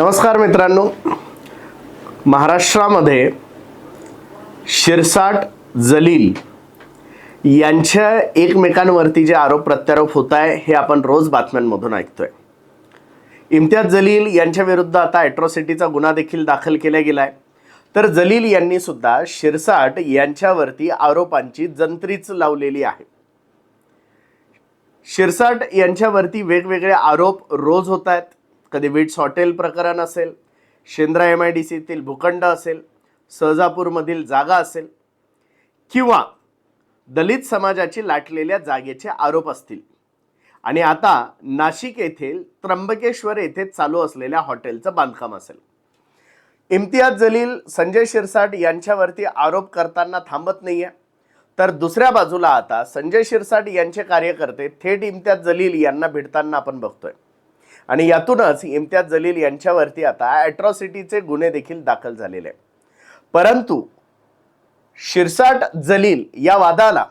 नमस्कार मित्रांनो. महाराष्ट्रामध्ये शिरसाट जलील यांच्या एकमेकांवरती जे आरोप प्रत्यारोप होत आहे हे आपण रोज बातम्यांमधून ऐकतोय. इम्तियाज जलील यांच्या विरुद्ध आता ॲट्रॉसिटीचा गुन्हा देखील दाखल केला गेला आहे तर जलील यांनी सुद्धा शिरसाट यांच्यावरती आरोपांची जंत्रीच लावलेली आहे. शिरसाट यांच्यावरती वेगवेगळे आरोप रोज होत आहेत कधी विट्स हॉटेल प्रकरण असेल शेंद्रा एम आय डी सीतील भूखंड असेल सहजापूरमधील जागा असेल किंवा दलित समाजाची लाटलेल्या जागेचे आरोप असतील. आणि आता नाशिक येथील त्र्यंबकेश्वर येथे चालू असलेल्या हॉटेलचं बांधकाम असेल. इम्तियाज जलील संजय शिरसाट यांच्यावरती आरोप करताना थांबत नाही आहे तर दुसऱ्या बाजूला आता संजय शिरसाट यांचे कार्यकर्ते थेट इम्तियाज जलील यांना भेटताना आपण बघतोय. आणि यातूनच इम्तियाज जलील यांच्यावरती आता ॲट्रॉसिटीचे गुन्हे देखील दाखल झालेले परंतु शिरसाट जलील या वादाला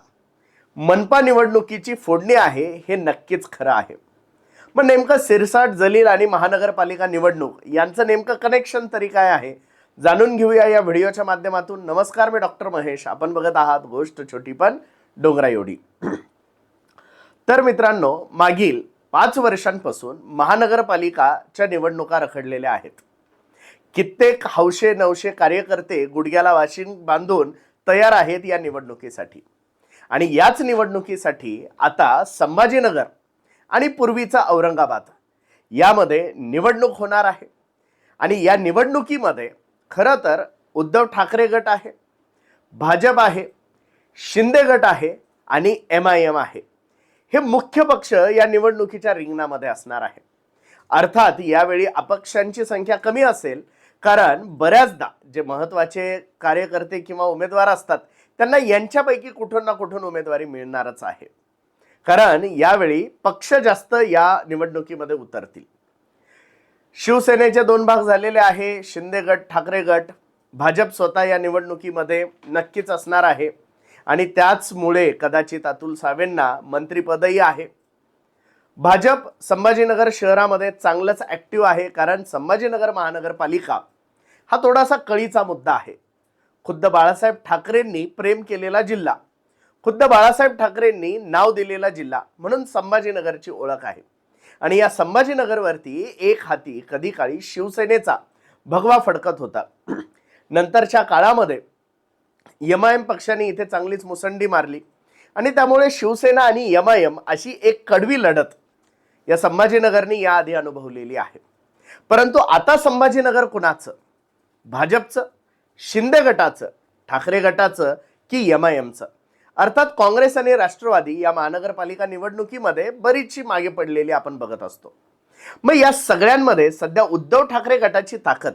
मनपा निवडणुकीची फोडणी आहे हे नक्कीच खरं आहे. मग नेमकं सिरसाट जलील आणि महानगरपालिका निवडणूक यांचं नेमकं कनेक्शन तरी काय आहे? जाणून घेऊया या व्हिडिओच्या माध्यमातून. नमस्कार मी डॉक्टर महेश. आपण बघत आहात गोष्ट छोटी पण डोंगरा एवढी तर मित्रांनो मागील पाच वर्षांपासून महानगरपालिकाच्या निवडणुका रखडलेल्या आहेत. कित्येक हौशे नवशे कार्यकर्ते गुडघ्याला वाशिन बांधून तयार आहेत या निवडणुकीसाठी. आणि याच निवडणुकीसाठी आता संभाजीनगर आणि पूर्वीचा औरंगाबाद यामध्ये निवडणूक होणार आहे. आणि या निवडणुकीमध्ये खरं तर उद्धव ठाकरे गट आहे भाजप आहे शिंदे गट आहे आणि एम आय एम आहे. हे मुख्य पक्ष या निवडणुकीच्या रिंगणामध्ये असणार आहे. अर्थात यावेळी अपक्षांची संख्या कमी असेल कारण बऱ्याचदा जे महत्त्वाचे कार्यकर्ते किंवा उमेदवार असतात त्यांना यांच्यापैकी कुठून ना कुठून उमेदवारी मिळणारच आहे. कारण यावेळी पक्ष जास्त या निवडणुकीमध्ये उतरतील. शिवसेनेचे दोन भाग झालेले आहे शिंदे गट ठाकरे गट. भाजप स्वतः या निवडणुकीमध्ये नक्कीच असणार आहे. आणि त्याचमुळे कदाचित अतुल सावेंना मंत्रिपदही आहे. भाजप संभाजीनगर शहरामध्ये चांगलंच ॲक्टिव्ह आहे कारण संभाजीनगर महानगरपालिका हा थोडासा कळीचा मुद्दा आहे. खुद्द बाळासाहेब ठाकरेंनी प्रेम केलेला जिल्हा. खुद्द बाळासाहेब ठाकरेंनी नाव दिलेला जिल्हा म्हणून संभाजीनगरची ओळख आहे. आणि या संभाजीनगरवरती एक हाती कधी काळी शिवसेनेचा भगवा फडकत होता. नंतरच्या काळामध्ये एम आय एम पक्षाने इथे चांगलीच मुसंडी मारली. आणि त्यामुळे शिवसेना आणि एम आय एम अशी एक कडवी लढत या संभाजीनगरनी याआधी अनुभवलेली आहे. परंतु आता संभाजीनगर कुणाचं? भाजपचं? शिंदे गटाचं? ठाकरे गटाचं? की एम आय एमचं अर्थात काँग्रेस आणि राष्ट्रवादी या महानगरपालिका निवडणुकीमध्ये बरीचशी मागे पडलेली आपण बघत असतो. मग या सगळ्यांमध्ये सध्या उद्धव ठाकरे गटाची ताकद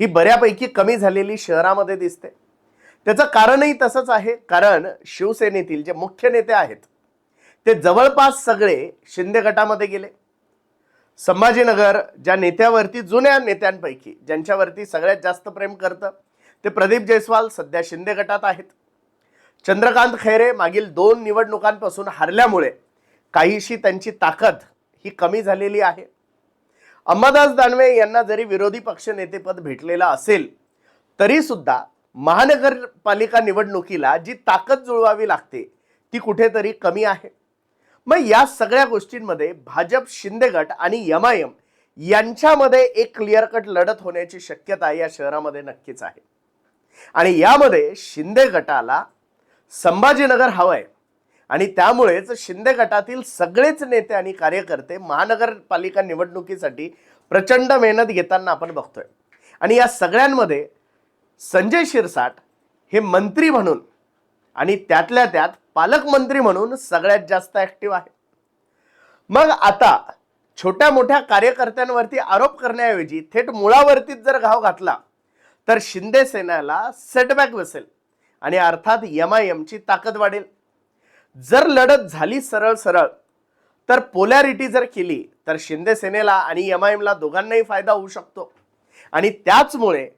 ही बऱ्यापैकी कमी झालेली शहरामध्ये दिसते. त्याचं कारणही तसंच आहे. कारण शिवसेनेतील जे मुख्य नेते आहेत ते जवळपास सगळे शिंदे गटामध्ये गेले. संभाजीनगर ज्या नेत्यावरती जुन्या नेत्यांपैकी ज्यांच्यावरती सगळ्यात जास्त प्रेम करतं ते प्रदीप जयस्वाल सध्या शिंदे गटात आहेत. चंद्रकांत खैरे मागील दोन निवडणुकांपासून हरल्यामुळे काहीशी त्यांची ताकद ही कमी झालेली आहे. अंबादास दानवे यांना जरी विरोधी पक्ष नेतेपद भेटलेलं असेल तरीसुद्धा महानगरपालिका निवडणुकीला जी ताकद जुळवावी लागते ती कुठेतरी कमी आहे. मग या सगळ्या गोष्टींमध्ये भाजप शिंदे गट आणि यम आय एम यांच्यामध्ये एक क्लिअर कट लढत होण्याची शक्यता या शहरामध्ये नक्कीच आहे. आणि यामध्ये शिंदे गटाला संभाजीनगर हवंय. आणि त्यामुळेच शिंदे गटातील सगळेच नेते आणि कार्यकर्ते महानगरपालिका निवडणुकीसाठी प्रचंड मेहनत घेताना आपण बघतोय. आणि या सगळ्यांमध्ये संजय शिरसाट हे मंत्री म्हणून आणि त्यातल्या त्यात पालकमंत्री म्हणून सगळ्यात जास्त ॲक्टिव्ह आहे मग आता छोट्या मोठ्या कार्यकर्त्यांवरती आरोप करण्याऐवजी थेट मुळावरतीच जर घाव घातला तर शिंदे सेनेला सेटबॅक बसेल आणि अर्थात एम आय एमची ताकद वाढेल. जर लढत झाली सरळ सरळ तर पोलॅरिटी जर केली तर शिंदे सेनेला आणि एम आय एमला दोघांनाही फायदा होऊ शकतो. आणि त्याचमुळे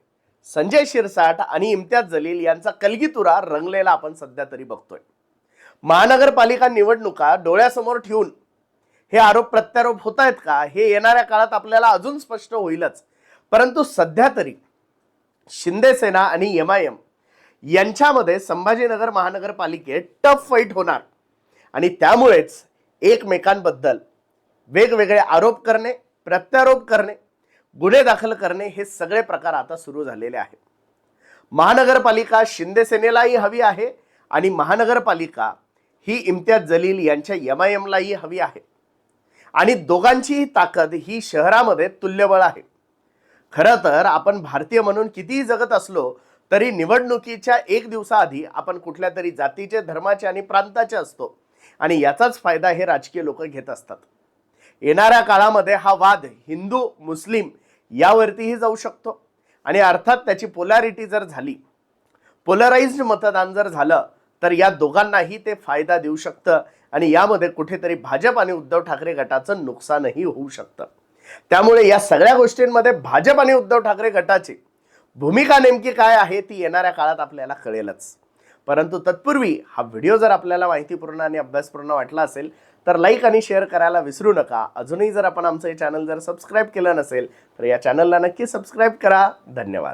संजय शिरसाट आणि इम्तियाज जलील यांचा कलगीतुरा रंगलेला आपण सध्या तरी बघतोय. महानगरपालिका निवडणुका डोळ्यासमोर ठेवून हे आरोप प्रत्यारोप होत आहेत का? हे येणाऱ्या काळात आपल्याला अजून स्पष्ट होईलच. परंतु सध्या तरी शिंदेसेना आणि एम आय एम यांच्यामध्ये संभाजीनगर महानगरपालिकेत टफ फाईट होणार आणि त्यामुळेच एकमेकांबद्दल वेगवेगळे आरोप करणे प्रत्यारोप करणे गुन्हे दाखल करणे हे सगळे प्रकार आता सुरू झालेले आहेत. महानगरपालिका शिंदेसेनेलाही हवी आहे आणि महानगरपालिका ही इम्तियाज जलील यांच्या यमायमलाही हवी आहे. आणि दोघांचीही ताकद ही शहरामध्ये तुल्यबळ आहे. खरं तर आपण भारतीय म्हणून कितीही जगत असलो तरी निवडणुकीच्या एक दिवसाआधी आपण कुठल्या तरी जातीचे धर्माचे आणि प्रांताचे असतो. आणि याचाच फायदा हे राजकीय लोक घेत असतात. येणाऱ्या काळामध्ये हा वाद हिंदू मुस्लिम यावरतीही जाऊ शकतो. आणि अर्थात त्याची पोलॅरिटी जर झाली पोलराइज्ड मतदान जर झालं तर या दोघांनाही ते फायदा देऊ शकतं. आणि यामध्ये कुठेतरी भाजप आणि उद्धव ठाकरे गटाचं नुकसानही होऊ शकतं. त्यामुळे या सगळ्या गोष्टींमध्ये भाजप आणि उद्धव ठाकरे गटाची भूमिका नेमकी काय आहे ती येणाऱ्या काळात आपल्याला कळेलच. परंतु तत्पूर्वी हा व्हिडिओ जर आपल्याला माहितीपूर्ण आणि अभ्यासपूर्ण वाटला असेल तर लाईक आणि शेअर करायला विसरू नका. अजूनही जर आपण आमचं हे चॅनल जर सबस्क्राईब केलं नसेल तर या चॅनलला नक्की सबस्क्राईब करा. धन्यवाद.